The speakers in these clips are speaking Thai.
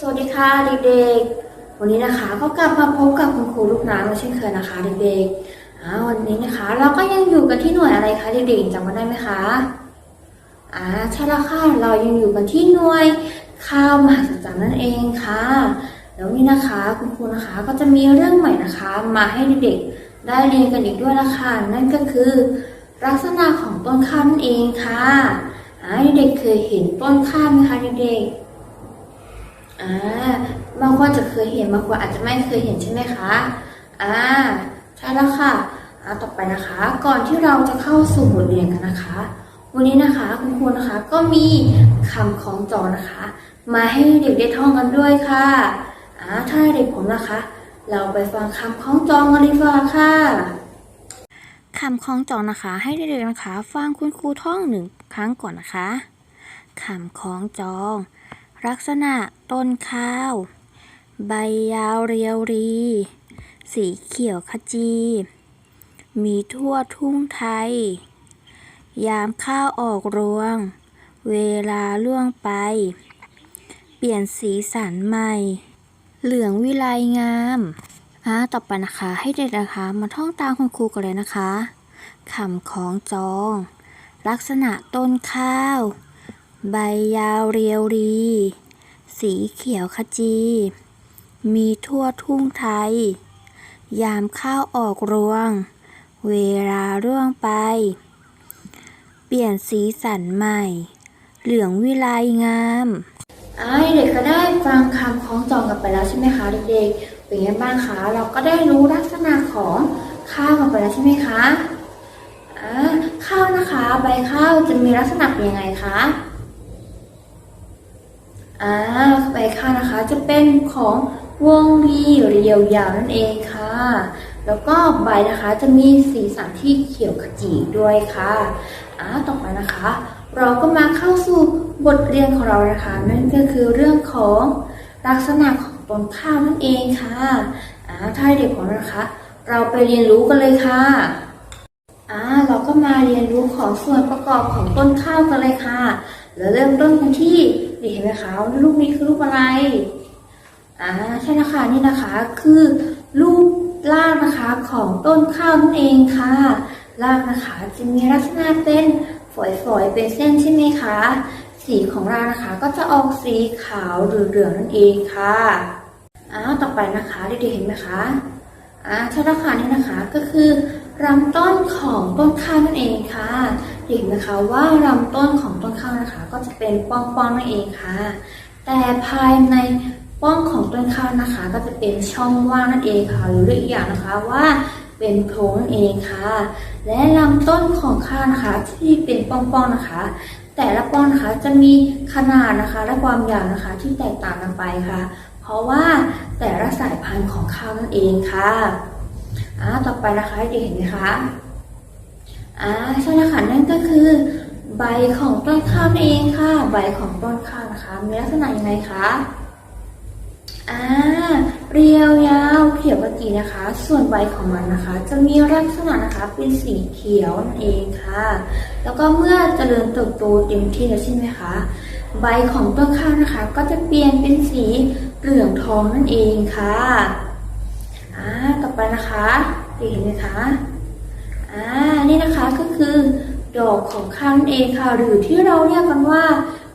สวัสดีค่ะเด็กๆ วันนี้นะคะก็กลับมาพบกับคุณครูลูกน้ำเช่นเคยนะคะเด็กๆอ่าวันนี้นะคะ เราก็ยังอยู่กันที่หน่วยอะไรคะเด็กๆจำกันได้ไหมคะอ่าใช่แล้วค่ะเรายังอยู่กันที่หน่วยข้าวมหัศจรรย์นั่นเองค่ะแล้วนี่นะคะคุณครูนะคะก็จะมีเรื่องใหม่นะคะ มาให้เด็กๆได้เรียนกันอีกด้วยละค่ะนั่นก็คือ ลักษณะของต้นข้าวนั่นเองค่ะเด็กๆเคยเห็นต้นข้าวไหมคะเด็กๆ อ่าบางคนจะเคยเห็นบางคนอาจจะไม่เคยเห็นใช่ไหมคะอ่าใช่แล้วค่ะอ่าต่อไปนะคะ ก่อนที่เราจะเข้าสู่บทเรียนกันนะคะ วันนี้นะคะคุณครูนะคะก็มีคำของจองนะคะ มาให้เด็กได้ท่องกันด้วยค่ะอ่าถ้าเด็กผมนะคะ เราไปฟังคำของจองกันดีกว่าค่ะคำคล้องจองนะคะ ให้เด็กๆนะคะ ฟังคุณครูท่องหนึ่งครั้งก่อนนะคะคำคล้องจอง ลักษณะต้นข้าว ใบยาวเรียวรี สีเขียวขจี มีทั่วทุ่งไทย ยามข้าวออกรวง เวลาล่วงไป เปลี่ยนสีสันใหม่ เหลืองวิไลงาม อ่าต่อไปนะคะให้เด็กนะคะมาท่องตามคุณครูกันเลยนะคะคำของจอง ลักษณะต้นข้าว ใบยาวเรียวรี สีเขียวขจี มีทั่วทุ่งไทย ยามข้าวออกรวง เวลาร่วงไป เปลี่ยนสีสันใหม่ เหลืองวิไลงามไอเด็กก็ได้ฟังคำคล้องจองกันไปแล้วใช่ไหมคะเด็กๆ เป็นไงบ้างคะ เราก็ได้รู้ลักษณะของข้าวกันไปแล้วใช่ไหมคะอ่าข้าวนะคะ ใบข้าวจะมีลักษณะเป็นยังไงคะ อ่าใบข้าวนะคะ จะเป็นของวงรีเรียวยาวนั่นเองค่ะ แล้วก็ใบนะคะจะมีสีสันที่เขียวขจีด้วยค่ะอ่าต่อไปนะคะ เราก็มาเข้าสู่บทเรียนของเรานะคะ นั่นก็คือเรื่องของลักษณะของต้นข้าวนั่นเองค่ะอ่าถ้าเด็กของนะคะ เราไปเรียนรู้กันเลยค่ะอ่าเราก็มาเรียนรู้ของส่วนประกอบของต้นข้าวกันเลยค่ะ แล้วเริ่มต้นกันที่นี่เห็นไหมคะลูกนี้คือลูกอะไรอ่าใช่นะคะนี่นะคะคือลูกรากนะคะของต้นข้าวนั่นเองค่ะรากนะคะจะมีลักษณะเป็นฝอยๆเป็นเส้นใช่ไหมคะสีของรานะคะก็จะออกสีขาวหรือเหลืองนั่นเองค่ะอ้าวต่อไปนะคะเด็กๆเห็นไหมคะอ่าใช่แล้วค่ะนี่นะคะก็คือลำต้นของต้นข้าวนั่นเองค่ะ เห็นไหมคะว่าลำต้นของต้นข้าวนะคะ ก็จะเป็นป้องๆนั่นเองค่ะ แต่ภายในป้องของต้นข้าวนะคะ ก็จะเป็นช่องว่างนั่นเองค่ะ หรือเรียกอีกอย่างนะคะว่าเป็นโพรงนั่นเองค่ะ และลำต้นของข้าวนะคะที่เป็นป้องๆนะคะ แต่ละป้องนะคะจะมีขนาดนะคะ และความยาวนะคะที่แตกต่างกันไปค่ะ เพราะว่าแต่ละสายพันธุ์ของข้าวนั่นเองค่ะอ่าต่อไปนะคะเด็กเห็นไหมคะ อ่าใช่แล้วค่ะนั่นก็คือ ใบของต้นข้าวนั่นเองค่ะ ใบของต้นข้าวนะคะมีลักษณะยังไงคะอ่าเรียวยาวเขียวกะจีนะคะ ส่วนใบของมันนะคะ จะมีลักษณะนะคะเป็นสีเขียวนั่นเองค่ะ แล้วก็เมื่อเจริญเติบโตเต็มที่แล้วใช่ไหมคะใบของต้นข้าวนะคะ ก็จะเปลี่ยนเป็นสีเหลืองทองนั่นเองค่ะอ่าต่อไปนะคะเห็นไหมคะ อ่า นี่นะคะก็คือ ดอกของข้าวนั่นเองค่ะ หรือที่เราเรียกกันว่า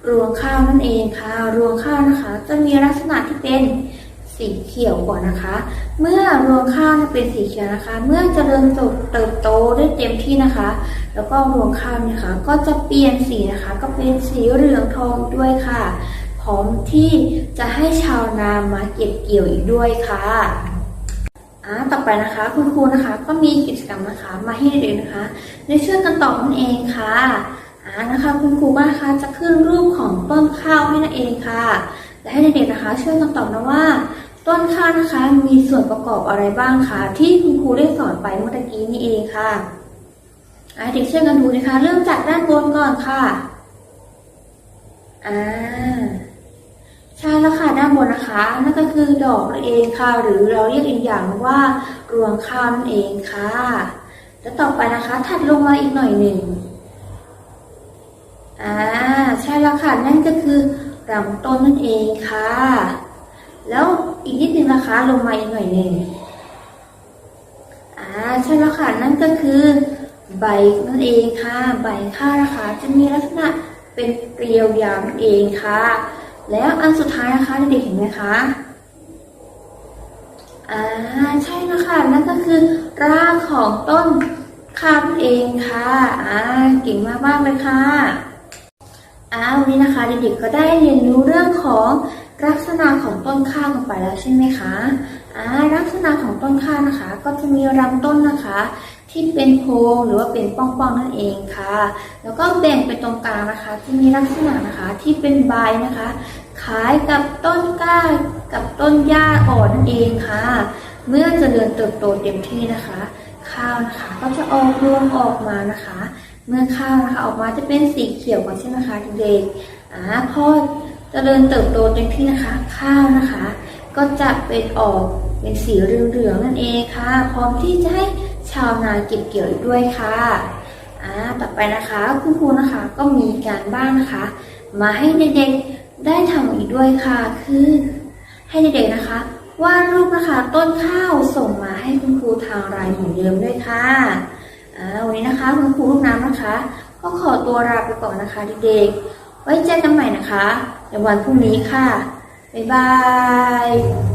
รวงข้าวนั่นเองค่ะ รวงข้าวนะคะ จะมีลักษณะที่เป็นสีเขียวก่อนนะคะ เมื่อรวงข้าวเป็นสีเขียวนะคะ เมื่อเจริญเติบโตได้เต็มที่นะคะ แล้วก็รวงข้าวเนี่ยค่ะก็จะเปลี่ยนสีนะคะ ก็เป็นสีเหลืองทองด้วยค่ะ พร้อมที่จะให้ชาวนามาเก็บเกี่ยวอีกด้วยค่ะ อ่าต่อไปนะคะคุณครูนะคะก็มีกิจกรรมนะคะมาให้เด็กๆนะคะได้ช่วยกันตอบนั่นเองค่ะอ่านะคะคุณครูก็นะคะจะขึ้นรูปของต้นข้าวให้นั่นเองค่ะ และให้เด็กๆนะคะ ช่วยกันตอบนะว่า ต้นข้าวนะคะมีส่วนประกอบอะไรบ้างคะที่คุณครูได้สอนไปเมื่อกี้นี้เองค่ะอ่าเด็กช่วยกันดูนะคะ เริ่มจากด้านบนก่อนค่ะอ่า แล้วค่ะด้านบนนะคะ นั่นก็คือดอกมันเองค่ะ หรือเราเรียกอีกอย่างว่ารวงข้าวนั่นเองค่ะ แล้วต่อไปนะคะถัดลงมาอีกหน่อยหนึ่งอ่าใช่แล้วค่ะนั่นก็คือลำต้นนั่นเองค่ะ แล้วอีกนิดนึงนะคะลงมาอีกหน่อยหนึ่งอ่าใช่แล้วค่ะนั่นก็คือใบนั่นเองค่ะ ใบข้าวนะคะ จะมีลักษณะเป็นเกลียวยาวนั่นเองค่ะ แล้วอันสุดท้ายนะคะเด็กๆเห็นไหมคะอ่าใช่แล้วค่ะนั่นก็คือรากของต้นข้าวเองค่ะอ่าเก่งมากๆเลยค่ะอ่าวันนี้นะคะเด็กๆก็ได้เรียนรู้เรื่องของลักษณะของต้นข้าวกันไปแล้วใช่ไหมคะอ่าลักษณะของต้นข้าวนะคะ ก็จะมีลำต้นนะคะ ที่เป็นโพรงหรือว่าเป็นป้องๆนั่นเองค่ะ แล้วก็แบ่งเป็นตรงกลางนะคะ ที่มีลักษณะนะคะที่เป็นใบนะคะ คล้ายกับต้นกล้ากับต้นหญ้าอ่อนนั่นเองค่ะ เมื่อเจริญเติบโตเต็มที่นะคะ ข้าวนะคะก็จะออกรวงออกมานะคะ เมื่อข้าวนะคะออกมาจะเป็นสีเขียวก่อนใช่ไหมคะเด็กๆอ่าพอเจริญเติบโตเต็มที่นะคะ ข้าวนะคะ ก็จะเป็นออกเป็นสีเหลืองๆนั่นเองค่ะ พร้อมที่จะให้ชาวนาเก็บเกี่ยวด้วยค่ะอ่าต่อไปนะคะคุณครูนะคะก็มีการบ้านนะคะ มาให้เด็กๆ ได้ทำอีกด้วยค่ะ คือ ให้เด็กๆนะคะวาดรูปนะคะต้นข้าวส่งมาให้คุณครูทางไลน์เหมือนเดิมด้วยค่ะอ่าวันนี้นะคะคุณครูลูกน้ำนะคะ ก็ขอตัวลาไปก่อนนะคะเด็กๆไว้เจอกันใหม่นะคะในวันพรุ่งนี้ค่ะบ๊ายบาย